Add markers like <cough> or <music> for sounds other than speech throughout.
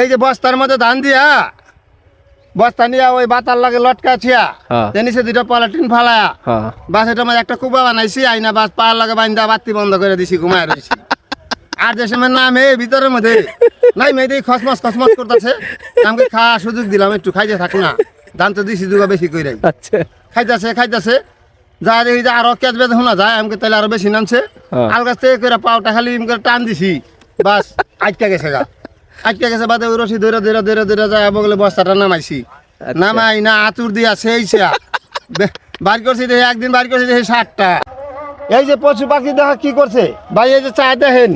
এই যে বস্তার মধ্যে ধান দিয়া বস্তা নিয়ে ওই বাতার লাগে লটকা ছিয়া হ্যাঁ। নিচে দুটো পলিটিন ফালায়া হ্যাঁ। বাস এটা মধ্যে একটা কুবা বানাইছি আইনা বাস পার লাগে বান্ধা বাতি বন্ধ করে দিছি ঘুমায় রয়েছি আর যে সময় নামে ভিতরের মধ্যে নাই মেয়ে দিয়ে খসমস খসমস করতেছে আমাকে খাওয়া সুযোগ দিলাম একটু খাইতে থাক না ধান তো দিছি দুগা বেশি করে আচ্ছা। খাইতেছে খাইতেছে যা দেখি যে আরও কেচ বেঁধে শোনা যায় আমাকে তাহলে আরও বেশি নামছে। হ্যাঁ। আল গাছ থেকে করে পাওটা খালি করে টান দিছি বাস আটকা গেছে গা। আটকা গেছে বাদে ওই রশি ধরে ধরে ধরে ধরে যায় বগলে বস্তাটা নামাইছি। আচ্ছা। নামাই না আতুর দিয়া সেই সা বার করছি দেখি একদিন বার করছি দেখি ষাটটা এই যে পশু পাখি দেখা কি করছে? ভাই এই যে চা দেখেন।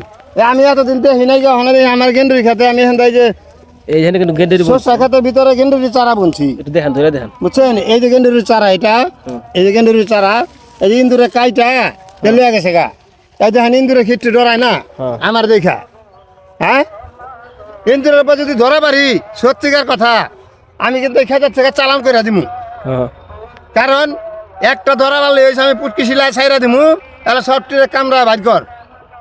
আমি এতদিন দেখি নাই যখন আমার গেন্ডুরি খাতে আমি এখান যে এইখানে কিন্তু গেন্ডের সরষা খাতের ভিতরে গেন্ডুরি চারা বুনছি। দেখান ধরে দেখান। বুঝছেন? এই যে গেন্ডুরির চারা এটা এই যে গেন্ডুরির চারা এই যে ইন্দুরে কাইটা তেলিয়া গেছে গা। এই দেখেন ইন্দুরে খিট্টি ডরায় না? হ্যাঁ। আমার দেখা। হ্যাঁ? ইন্দুরের উপর যদি ধরা পারি সত্যিকার কথা আমি কিন্তু এই খেতের থেকে চালান করে দিমু। হ্যাঁ। কারণ একটা ধরা পারলে ওই আমি পুটকি সিলাই ছাইরা দিমু তাহলে সবটির কামরা ভাগ্যর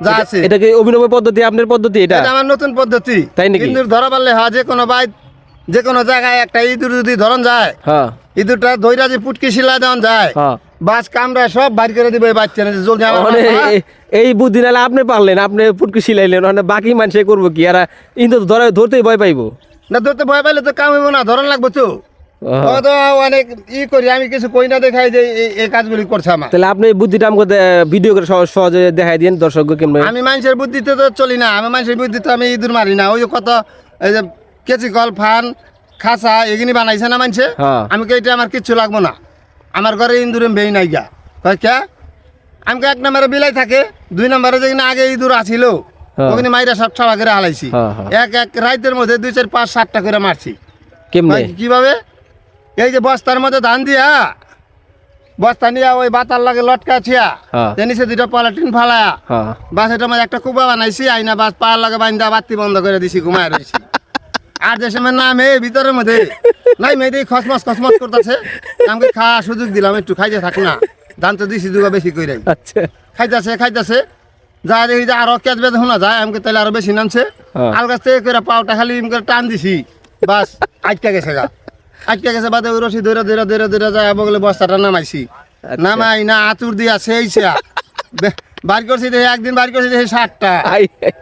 যা আছে। এটা কি অভিনব পদ্ধতি আপনার পদ্ধতি এটা? এটা আমার নতুন পদ্ধতি। তাই নাকি? ইন্দুর ধরা পারলে হয় যে কোনো বাইত যে কোনো জায়গায় একটা ইঁদুর যদি ধরন যায় হ্যাঁ। ইঁদুরটা ধৈরা যে পুটকি সিলাই দেওয়া যায় হ্যাঁ। বাস কামরা সব বাইর করে দিবে বাচ্চা না জলদি মানে এই বুদ্ধি নালে আপনি পারলেন আপনি পুটকি সিলাইলেন মানে বাকি মানুষে করব কি? আর কিন্তু ধরে ধরতেই ভয় পাইবো। না ধরতে ভয় পাইলে তো কাম হইব না ধরন লাগবে তো। হ্যাঁ। অনেক ই করি আমি কিছু কই না দেখাই যে এই- কাজগুলি করছে আমার। তাহলে আপনি বুদ্ধিটা আমাকে ভিডিও করে সহজ সহজে দেখাই দিন দর্শক কেমন? আমি মানুষের বুদ্ধিতে তো চলি না আমি মানুষের বুদ্ধিতে আমি ইঁদুর মারি না। ওই যে কত এই যে কেচি কল ফান খাসা এগুলি বানাইছে না মানুষে? হ্যাঁ। আমি এটা আমার কিচ্ছু লাগবো না। আমার ঘরে ইঁদুরে বেই নাই গা। কয় কে? আমাকে এক নম্বরে বিলাই থাকে দুই নম্বরে যেখানে আগে ইঁদুর আসিল হ্যাঁ। ওখানে মাইরা সব ছাড়া করে হালাইছি। হ্যাঁ, হ্যাঁ। এক এক রাইতের মধ্যে দুই চার পাঁচ সাতটা করে মারছি। কীভাবে? এই যে বস্তার মধ্যে ধান দিয়া বস্তা নিয়ে ওই বাতার লাগে লটকা ছিয়া হ্যাঁ। যে নিচে দুটো পলিটিন ফালায়া বাস এটা মধ্যে একটা কুবা বানাইছি আইনা বাস পার লাগে বান্ধা বাতি বন্ধ করে দিছি ঘুমায় রয়েছি <laughs> আর যে সময় নামে ভিতরের মধ্যে নাই মেয়ে দিয়ে খসমস খসমস করতেছে। আমাকে খাওয়া সুযোগ দিলাম একটু খাইতে থাক না। ধান তো দিছি দুগা বেশি করে আচ্ছা। খাইতেছে খাইতেছে। যা দেখি যে আরও বেঁধে শোনা যায় আমাকে তাহলে আরও বেশি নামছে। হ্যাঁ। আল গাছ থেকে করে পাওটা খালি করে টান দিছি। বাস আটকা গেছে গা। আটকা গেছে বাদে ওই রশি ধরে ধরে ধরে ধরে যায় বগলে বস্তাটা নামাইছি। আচ্ছা। নামাই না আতুর দিয়া সেই সা বার করছি দেখি একদিন বার করছি দেখি ষাটটা।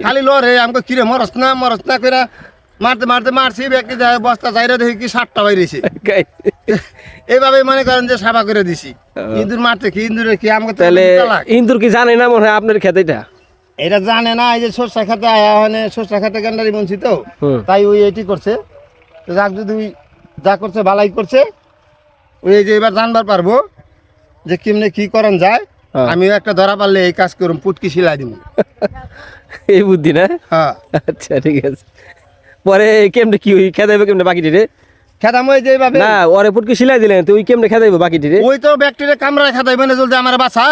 খালি লো রে আমাকে কিরে মরস না মরস না করে মারতে মারতে মারছি ব্যক্তি বস্তা যাইরা দেখি কি ষাটটা বাইরেছে। এইভাবে মনে করেন যে সাফা করে দিছি। ইঁদুর মারতে কি ইঁদুরের কি আমাকে তাহলে। ইন্দুর কি জানে না মনে হয় আপনার খেতে এটা? এটা জানে না এই যে সরষা খাতে আয়া মানে সরষা খাতে গান্ডারি বলছি তো তাই ওই এটি করছে। যাক যদি ওই যা করছে ভালাই করছে ওই যে এবার জানবার পারব যে কেমনে কি করেন যায়। হ্যাঁ। আমিও একটা ধরা পারলে এই কাজ করুন পুটকি সিলাই দিব <laughs> এই বুদ্ধি না? হ্যাঁ। আচ্ছা ঠিক আছে। পরে কেমনে কি ওই খেদাইবে কেমনে বাকিটি রে? খেতাম ওই যে না ওরে পুটকি সিলাই দিলেন তো কেমনে খেদাইবে বাকিটি রে? ওই তো ব্যাকটেরিয়া কামড়ায় খাতাইবে না জলদি আমার বাসা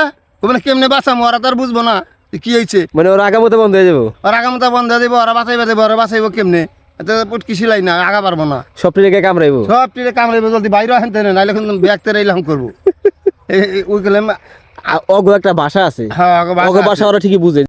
মানে কেমনে বাঁচাম ওরা তো আর বুঝব না কি হয়েছে মানে ওর আগামতো বন্ধ হয়ে যাব? ওর আগামতা বন্ধ ওরা বাঁচাইবে দেবো ওরা বাঁচাইব কেমনে? এত পুটকি সিলাই না আগা পারব না। সব কামড়াইবো? সব টিরে কামড়াইবে জলদি বাইরে আনতে না নাইলে কিন্তু ব্যাগতে রাইলাম করব। <laughs> ওই অগ একটা ভাষা আছে। হ্যাঁ ভাষা ওরা ঠিকই বুঝে।